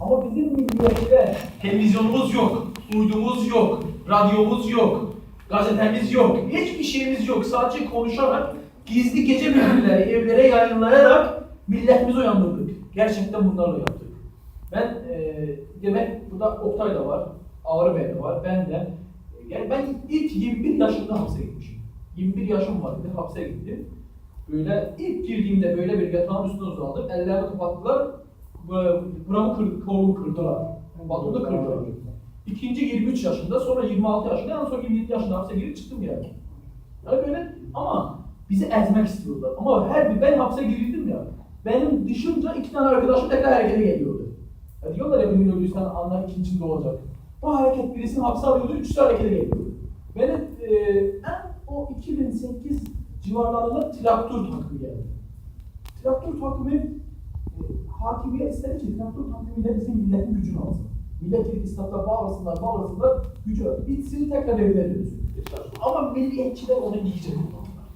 Ama bizim milliyette televizyonumuz yok, uydumuz yok, radyomuz yok, gazetemiz yok, hiçbir şeyimiz yok. Sadece konuşarak, gizli gece bilgileri evlere yayınlayarak milletimizi uyandırdık. Gerçekten bunlarla yaptık. Ben e, demek burada Oktay da var, Ağrı Bey de var, ben de. Yani ben ilk 21 yaşında hapse gitmişim. 21 yaşım vardı, hapse gittim. Böyle ilk girdiğimde böyle bir yatağın üstüne uzandım. Ellerimi kapattılar. Buramı kır, kolumu kırdılar. Batumu da kırdılar. İkinci 23 yaşında, sonra 26 yaşında, en son 27 yaşında hapse girip çıktım yani. Yani böyle ama bizi ezmek istiyorlar. Ama her bir ben hapse girildim ya. Benim dışımca iki tane arkadaşım tekrar harekete geliyordu. Ya diyorlar ya bir gün öldüysen anla ikincin doğacak. O hareket birisini hapse alıyordu, üçüncü harekete geliyordu. Benim e, en o 2008 civarlarında traktör takımı geldi. Traktör takımı hakimiyet istedi ki traktör takımıyla bizim milletin gücünü alsın. Millet istatla bağlasınlar, bağlasınlar, gücü bitsin tekrar evine dönsün. Ama milliyetçiler onu yiyecek.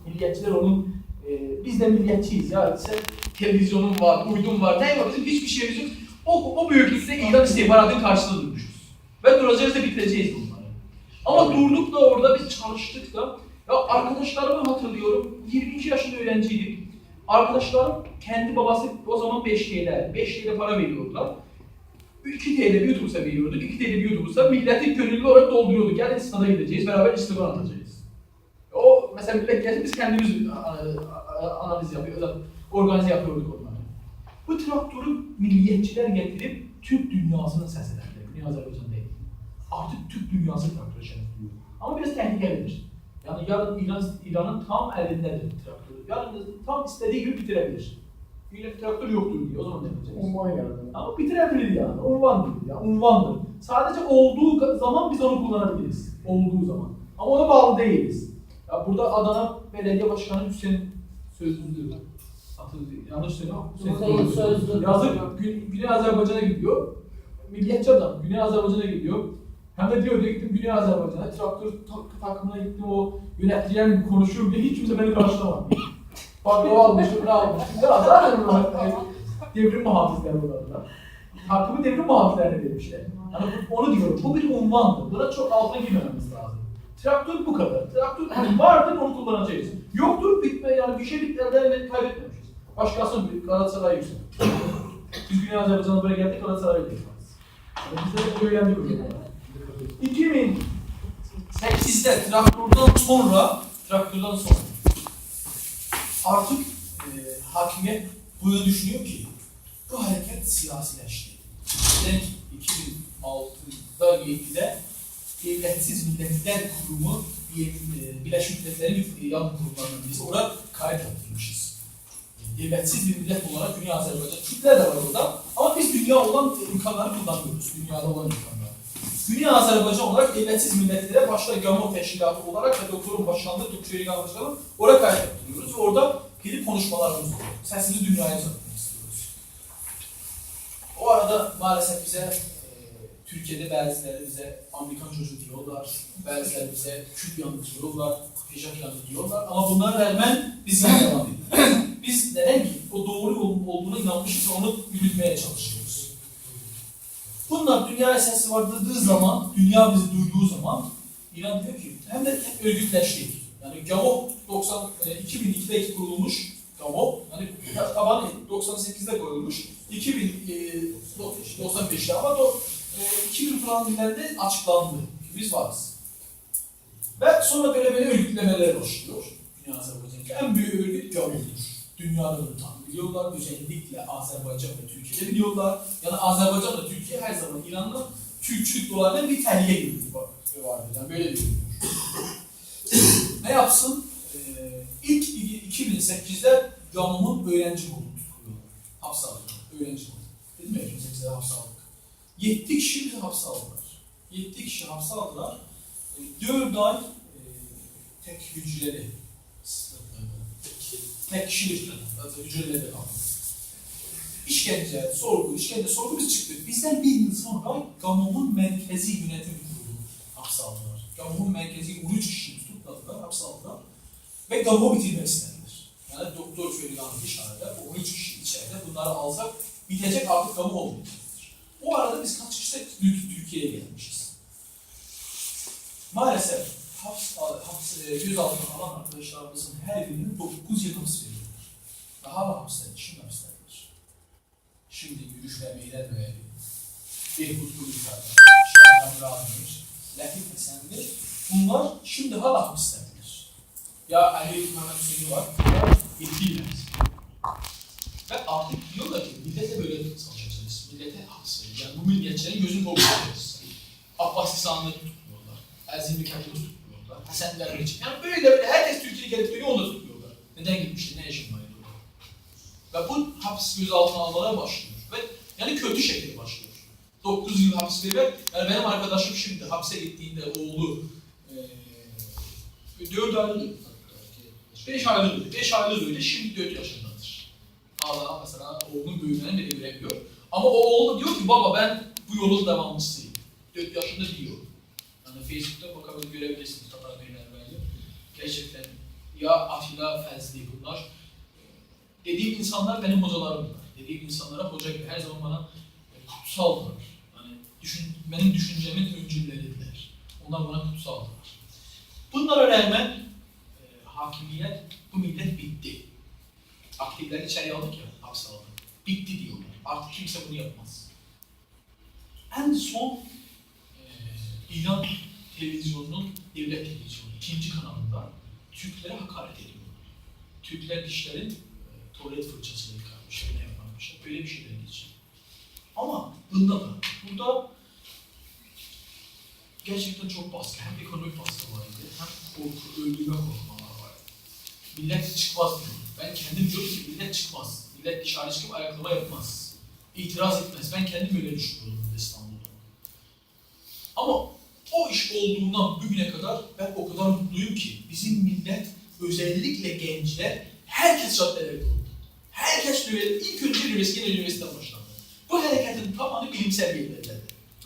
Milliyetçiler onun, e, biz de milliyetçiyiz ya. Sen televizyonun var, uydun var, ne var bizim hiçbir şeyimiz yok. O, o büyüklükte İran istihbaratın karşısında durmuşuz. Ve duracağız da bitireceğiz bunları. Ama durduk da orada biz çalıştık da. Ya arkadaşlarımı hatırlıyorum. 22 yaşında öğrenciydim. Arkadaşlarım kendi babası o zaman 5 TL, 5 TL para veriyordular. 2 TL bir otobüse veriyorduk, 2 TL bir otobüse milleti gönüllü olarak dolduruyorduk. Yani stada gideceğiz, beraber istifa atacağız. O mesela millet geldi, biz kendimiz a- analiz yapıyoruz, organize yapıyorduk onları. Bu traktörü milliyetçiler getirip Türk dünyasının sesidir. Dünya Azerbaycan değil. Artık Türk dünyası traktörü şerefliyor. Ama biraz tehlikelidir. Yani yarın İran, İran'ın tam elindedir traktörü. Yarın tam istediği gibi bitirebilir. Bir traktör yoktur diye o zaman ne yapacağız? Unvan yani. Ama bitirebilir yani. Unvan değil ya. Unvandır. Sadece olduğu zaman biz onu kullanabiliriz. Olduğu zaman. Ama ona bağlı değiliz. Ya burada Adana Belediye Başkanı Hüseyin Sözlü Atıl yanlış söylüyorum. Hüseyin Sözlü. Yazık Gü- Güney Azerbaycan'a gidiyor. Milliyetçi adam Güney Azerbaycan'a gidiyor. Hem de diyor gittim Güney Azerbaycan'a traktör tak- takımına gittim o yöneticilerle konuşuyorum diye hiç kimse beni karşılamadı. Bak o almış, ne almış. Ya zaten bunlar devrim muhafızları bunlar. Takımı devrim muhafızlarına vermişler. Yani bu- onu diyorum, bu bir unvandır. Buna çok altına girmememiz lazım. Traktör bu kadar. Traktör vardır onu kullanacağız. Yoktur bitme yani bir şey bitlerden kaybetmemişiz. Başkasının bir Galatasaray yüksek. Biz Güney Azerbaycan'a buraya geldik Galatasaray'ı yaparız. Yani biz de öğrendik o zaman. 2008'de traktörden sonra traktörden sonra artık e, hakimiyet bunu düşünüyor ki bu hareket siyasileşti. Neden ki 2006'da 7'de Devletsiz Milletler Kurumu e, Birleşmiş Milletler'in bir yan kurumlarından birisi. Orada kayıt yaptırmışız. Devletsiz bir millet olarak Dünya Azerbaycan. Türkler de var orada. Ama biz dünya olan imkanları kullanmıyoruz. Dünyada olan imkanları. Dünya Azerbaycan olarak devletsiz milletlere başta GAMO teşkilatı olarak ve doktorun başkanlığı, doktor Yeri Başkanı oraya kayıt. Ve orada gelip konuşmalarımız oluyor. Sesimizi dünyaya uzatmak istiyoruz. O arada maalesef bize e, Türkiye'de bazıları bize Amerikan çocuğu diyorlar, bazıları bize Kürt yanı diyorlar, Hicap yanı diyorlar ama bunlara rağmen biz yine devam. Biz neden ki o doğru olduğuna inanmışız onu yürütmeye çalışıyoruz. Bunlar dünyaya sesi vardırdığı zaman, dünya bizi duyduğu zaman İran diyor ki hem de örgütleştik. Yani GAMO 90, e, 2002'de kurulmuş GAMO, yani tabanı 98'de koyulmuş. 2095'te ama do, e, 2000 falan yıllarında açıklandı. Biz varız. Ve sonra böyle böyle örgütlemeler başlıyor. Dünya Azerbaycan'daki en büyük örgüt GAMO'dur. Dünyada bunu tam biliyorlar. Özellikle Azerbaycan ve Türkiye'de biliyorlar. Yani Azerbaycan ve Türkiye her zaman İran'la Türkçülük dolaylı bir tehlike gibi var. Yani böyle bir Ne yapsın? Ee, ilk 2008'de GAMO'nun öğrenci tutuyor. Hapse. Öğrenci kolu. Dedim ya 2008'de hapse aldık. 7 kişi bizi hapse aldılar. 7 kişi hapse aldılar. 4 ay e, tek hücreli tek kişilik hücrelerde kaldı. İşkence, sorgu, işkence, sorgu biz çıktık. Bizden bir yıl sonra GAMO'nun merkezi yönetim kurulu hapse aldılar. GAMO'nun merkezi 13 kişi tutukladılar, hapse aldılar. Ve GAMO bitirmek istediler. Yani doktor Ferihan dışarıda, o 13 kişi içeride bunları alsak bitecek artık gamı olmayacaktır. O arada biz kaçışta Türkiye'ye gelmişiz. Maalesef haps, haps, e, gözaltına alan arkadaşlarımızın her birinin 9 yıl hapis veriyorlar. Daha da hapistedir, şimdi hapistedir. Şimdi yürüyüşler meyler böyle. Behbut Kulüfler, Şahin Rahmir, Latif Esenli. Bunlar şimdi hala hapistedir. Ya Ali Mehmet Hüseyin var, ya Yetkiler. Ve artık diyorlar ki millete böyle çalışacağız. Millete hapis verin. Yani bu milliyetçilerin gözünü korkutacağız. Abbas İsa'nı tutmuyorlar. Erzim Katıl'ı tutmuyorlar. Hasan Derviş. Yani böyle böyle herkes Türkiye'ye gelip geliyor onu da tutmuyorlar. Neden gitmişti, ne işin var. Ve bu hapis gözaltına almalara başlıyor. Ve yani kötü şekilde başlıyor. 9 yıl hapis veriyor. Yani benim arkadaşım şimdi hapse gittiğinde oğlu eee 4 aylık 5 aylık 5 aylık öyle şimdi 4 yaşındadır. Hala mesela oğlunun büyümlerini bile göremiyor. Ama o oğlu diyor ki baba ben bu yolun devamlısıyım. 4 yaşında diyor. Yani Facebook'ta bakabilir görebilirsiniz. Gerçekten ya Atilla Fezli bunlar. Dediğim insanlar benim hocalarımdır. Dediğim insanlara hoca gibi her zaman bana kutsaldılar. Yani düşün, benim düşüncemin öncülleridirler. Onlar bana kutsaldılar. Bunlara rağmen e, hakimiyet, bu millet bitti. Aktifleri içeri aldık ya, hapse. Bitti diyorlar. Artık kimse bunu yapmaz. En son e, İran televizyonunun devlet televizyonu ikinci kanalında Türklere hakaret ediyorlar. Türkler dişlerin e, tuvalet fırçasıyla yıkarmış, ne yaparmış, böyle bir şeyler geçiyor. Ama bunda da, burada gerçekten çok baskı, hem ekonomik baskı var idi, hem korku, öldürme korkumalar var. Millet çıkmaz diyor. Ben kendim diyorum ki millet çıkmaz. Millet dışarı çıkıp ayaklama yapmaz. İtiraz etmez. Ben kendim öyle düşünüyorum İstanbul'da. Ama o iş olduğundan bugüne kadar ben o kadar mutluyum ki bizim millet özellikle gençler herkes caddelere kuruldu. Herkes ilk önce üniversite, yine üniversiteden başladı. Bu hareketin tamamı bilimsel verilerden.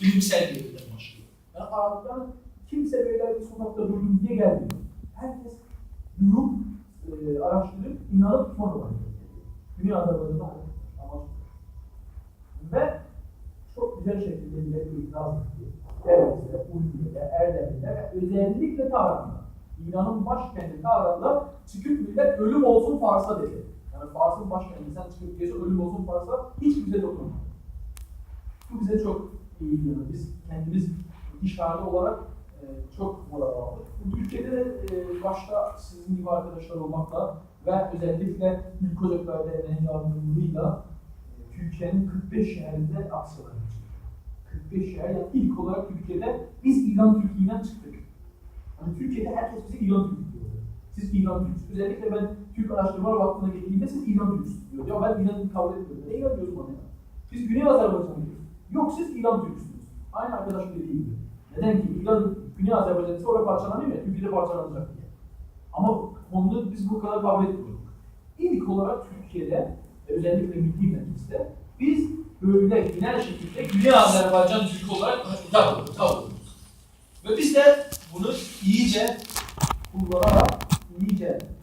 Bilimsel verilerden başlıyor. Yani Arap'tan kimse böyle bir sokakta durdum diye gelmiyor. Herkes duyup, e, araştırıp, inanıp sonra varıyor. Dünya Azerbaycan'da amaç. Ve çok güzel şekilde millet itiraz etti. Devlet'e, Ulviye'de, Erdem'de ve özellikle Tahran'da. İran'ın başkenti Tahran'da çıkıp millet ölüm olsun Fars'a dedi. Yani Fars'ın başkenti sen çıkıp gezi ölüm olsun Fars'a hiç bize dokunmadı. Bu bize çok iyi geliyor. Biz kendimiz işgalde olarak e, çok moral aldık. Bu Türkiye'de de e, başta sizin gibi arkadaşlar olmakla ve özellikle Ülke Derneği'nin yardımcılığıyla e, Türkiye'nin 45 şehrinde aksiyonar 45 şehir, yani ilk olarak Türkiye'de biz İran Türklüğü'nden çıktık. Yani Türkiye'de herkes bize İran Türklüğü diyor. Siz İran Türk'sünüz. Özellikle ben Türk Araştırmalar Vakfı'na gittiğimde siz İran Türk'sünüz diyor. Ya ben İran'ı kabul etmiyorum. Ne İran diyoruz bana ya? Biz Güney Azerbaycan'a gidiyoruz. Yok siz İran Türk'sünüz. Aynı arkadaş dediği gibi. Neden ki İran, Güney Azerbaycan ise orada parçalanıyor ya, Türkiye'de parçalanacak diye. Ama onu biz bu kadar kabul etmiyorduk. İlk olarak Türkiye'de, özellikle Milli Meclis'te biz böyle genel şekilde Güney Azerbaycan Türk olarak hitap ediyoruz. Ve biz de bunu iyice kullanarak, iyice